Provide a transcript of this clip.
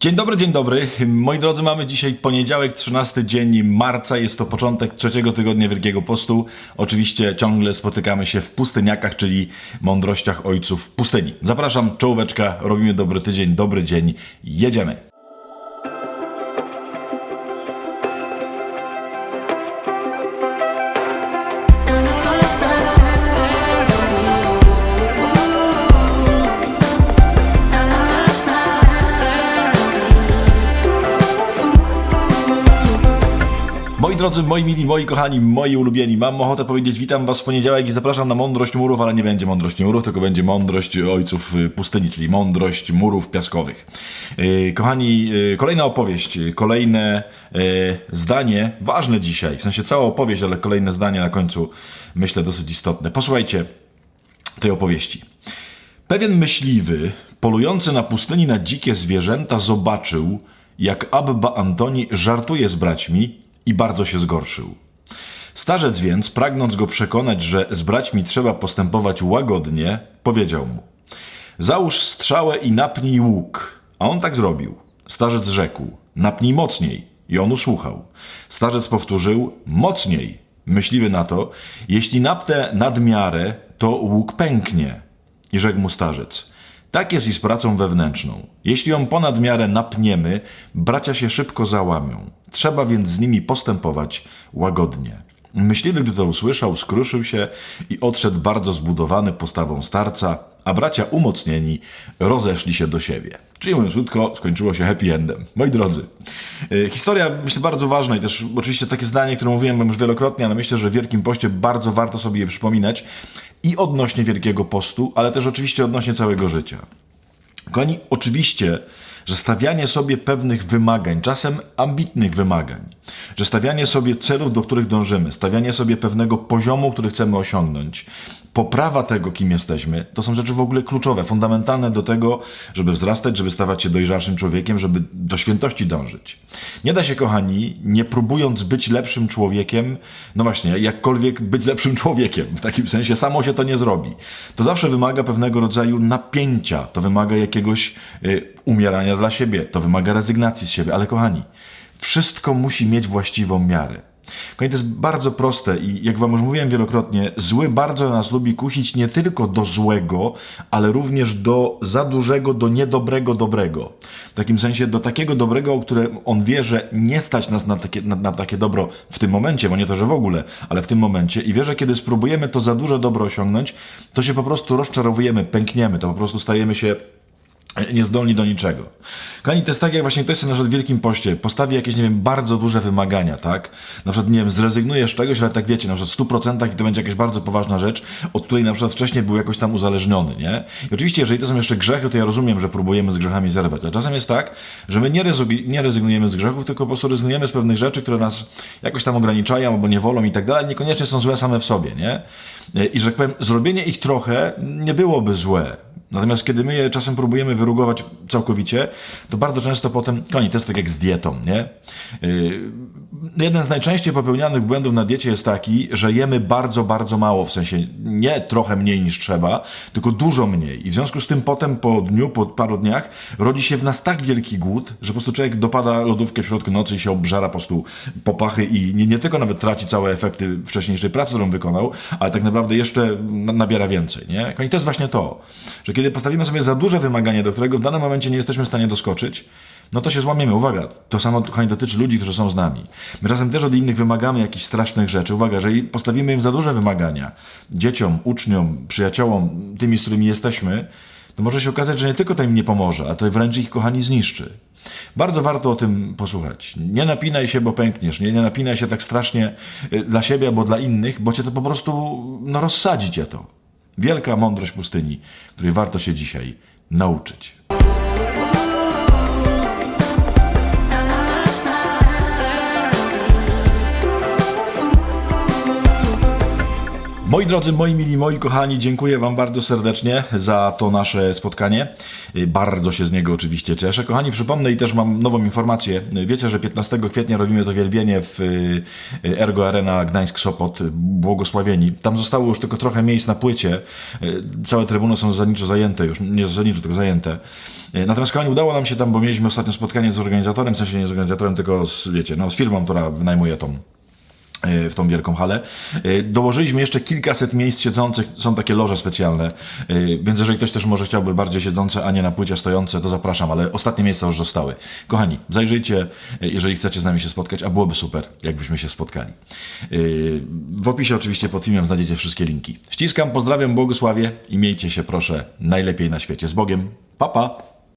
Dzień dobry, dzień dobry. Moi drodzy, mamy dzisiaj poniedziałek, 13 dzień marca. Jest to początek trzeciego tygodnia Wielkiego Postu. Oczywiście ciągle spotykamy się w pustyniakach, czyli mądrościach ojców pustyni. Zapraszam, czołóweczka, robimy dobry tydzień, dobry dzień, jedziemy. Drodzy, moi mili, moi kochani, moi ulubieni, mam ochotę powiedzieć witam was w poniedziałek i zapraszam na mądrość murów, ale nie będzie mądrości murów, tylko będzie mądrość ojców y, pustyni, czyli mądrość murów piaskowych. Yy, Kochani, yy, kolejna opowieść, kolejne zdanie, ważne dzisiaj, w sensie cała opowieść, ale kolejne zdanie na końcu, myślę, dosyć istotne. Posłuchajcie tej opowieści. Pewien myśliwy, polujący na pustyni na dzikie zwierzęta, zobaczył, jak Abba Antoni żartuje z braćmi i bardzo się zgorszył. Starzec więc, pragnąc go przekonać, że z braćmi trzeba postępować łagodnie, powiedział mu: Załóż strzałę i napnij łuk. A on tak zrobił. Starzec rzekł: Napnij mocniej. I on usłuchał. Starzec powtórzył: Mocniej. Myśliwy na to: Jeśli napnę nadmiarę, to łuk pęknie. I rzekł mu starzec: Tak jest i z pracą wewnętrzną. Jeśli ją ponad miarę napniemy, bracia się szybko załamią. Trzeba więc z nimi postępować łagodnie. Myśliwy, gdy to usłyszał, skruszył się i odszedł bardzo zbudowany postawą starca, a bracia umocnieni rozeszli się do siebie. Czyli mówiąc krótko, skończyło się happy endem. Moi drodzy, e, historia myślę bardzo ważna i też oczywiście takie zdanie, które mówiłem już wielokrotnie, ale myślę, że w Wielkim Poście bardzo warto sobie je przypominać i odnośnie Wielkiego Postu, ale też oczywiście odnośnie całego życia. Kochani, oczywiście, że stawianie sobie pewnych wymagań, czasem ambitnych wymagań, że stawianie sobie celów, do których dążymy, stawianie sobie pewnego poziomu, który chcemy osiągnąć, poprawa tego, kim jesteśmy, to są rzeczy w ogóle kluczowe, fundamentalne do tego, żeby wzrastać, żeby stawać się dojrzalszym człowiekiem, żeby do świętości dążyć. Nie da się, kochani, nie próbując być lepszym człowiekiem, no właśnie, jakkolwiek być lepszym człowiekiem, w takim sensie samo się to nie zrobi. To zawsze wymaga pewnego rodzaju napięcia, to wymaga jakiegoś y, umierania dla siebie, to wymaga rezygnacji z siebie, ale kochani, wszystko musi mieć właściwą miarę. Kochani, to jest bardzo proste i jak wam już mówiłem wielokrotnie, zły bardzo nas lubi kusić nie tylko do złego, ale również do za dużego, do niedobrego dobrego. W takim sensie do takiego dobrego, o które on wie, że nie stać nas na takie, na, na takie dobro w tym momencie, bo nie to, że w ogóle, ale w tym momencie i wie, że kiedy spróbujemy to za duże dobro osiągnąć, to się po prostu rozczarowujemy, pękniemy, to po prostu stajemy się niezdolni do niczego. Kochani, to jest tak, jak właśnie ktoś sobie na przykład w Wielkim Poście postawi jakieś, nie wiem, bardzo duże wymagania, tak? Na przykład, nie wiem, zrezygnujesz z czegoś, ale tak wiecie, na przykład w 100% i to będzie jakaś bardzo poważna rzecz, od której na przykład wcześniej był jakoś tam uzależniony, nie? I oczywiście, jeżeli to są jeszcze grzechy, to ja rozumiem, że próbujemy z grzechami zerwać, ale czasem jest tak, że my nie, nie rezygnujemy z grzechów, tylko po prostu rezygnujemy z pewnych rzeczy, które nas jakoś tam ograniczają albo nie wolą i tak dalej, niekoniecznie są złe same w sobie, nie? I że tak powiem, zrobienie ich trochę nie byłoby złe, Natomiast kiedy my je czasem próbujemy wyrugować całkowicie, to bardzo często potem, koni, to jest tak jak z dietą, nie? Yy, jeden z najczęściej popełnianych błędów na diecie jest taki, że jemy bardzo, bardzo mało, w sensie nie trochę mniej niż trzeba, tylko dużo mniej. I w związku z tym potem po dniu, po paru dniach rodzi się w nas tak wielki głód, że po prostu człowiek dopada lodówkę w środku nocy i się obżara po prostu popachy i nie, nie tylko nawet traci całe efekty wcześniejszej pracy, którą wykonał, ale tak naprawdę jeszcze na- nabiera więcej, nie? I to jest właśnie to, że kiedy postawimy sobie za duże wymaganie, do którego w danym momencie nie jesteśmy w stanie doskoczyć, no to się złamiemy. Uwaga, to samo kochani, dotyczy ludzi, którzy są z nami. My czasem też od innych wymagamy jakichś strasznych rzeczy. Uwaga, że postawimy im za duże wymagania, dzieciom, uczniom, przyjaciołom, tymi, z którymi jesteśmy, to może się okazać, że nie tylko to im nie pomoże, a to wręcz ich, kochani, zniszczy. Bardzo warto o tym posłuchać. Nie napinaj się, bo pękniesz. Nie, nie napinaj się tak strasznie y, dla siebie albo dla innych, bo cię to po prostu no, rozsadzi cię to. Wielka mądrość pustyni, której warto się dzisiaj nauczyć. Moi drodzy, moi mili, moi kochani, dziękuję Wam bardzo serdecznie za to nasze spotkanie. Y, Bardzo się z niego oczywiście cieszę. Kochani, przypomnę i też mam nową informację. Wiecie, że 15 kwietnia robimy to wielbienie w y, Ergo Arena Gdańsk-Sopot, błogosławieni. Tam zostało już tylko trochę miejsc na płycie. Y, Całe trybuny są zasadniczo zajęte już, nie zasadniczo, tylko zajęte. Natomiast kochani, udało nam się tam, bo mieliśmy ostatnio spotkanie z organizatorem, w sensie nie z organizatorem, tylko z, wiecie, no, z firmą, która wynajmuje tą w tą wielką halę. E, Dołożyliśmy jeszcze kilkaset miejsc siedzących, są takie loże specjalne, e, więc jeżeli ktoś też może chciałby bardziej siedzące, a nie na płycie stojące, to zapraszam, ale ostatnie miejsca już zostały. Kochani, zajrzyjcie, e, jeżeli chcecie z nami się spotkać, a byłoby super, jakbyśmy się spotkali. W opisie oczywiście pod filmem znajdziecie wszystkie linki. Ściskam, pozdrawiam, błogosławię i miejcie się proszę najlepiej na świecie. Z Bogiem. Pa, pa!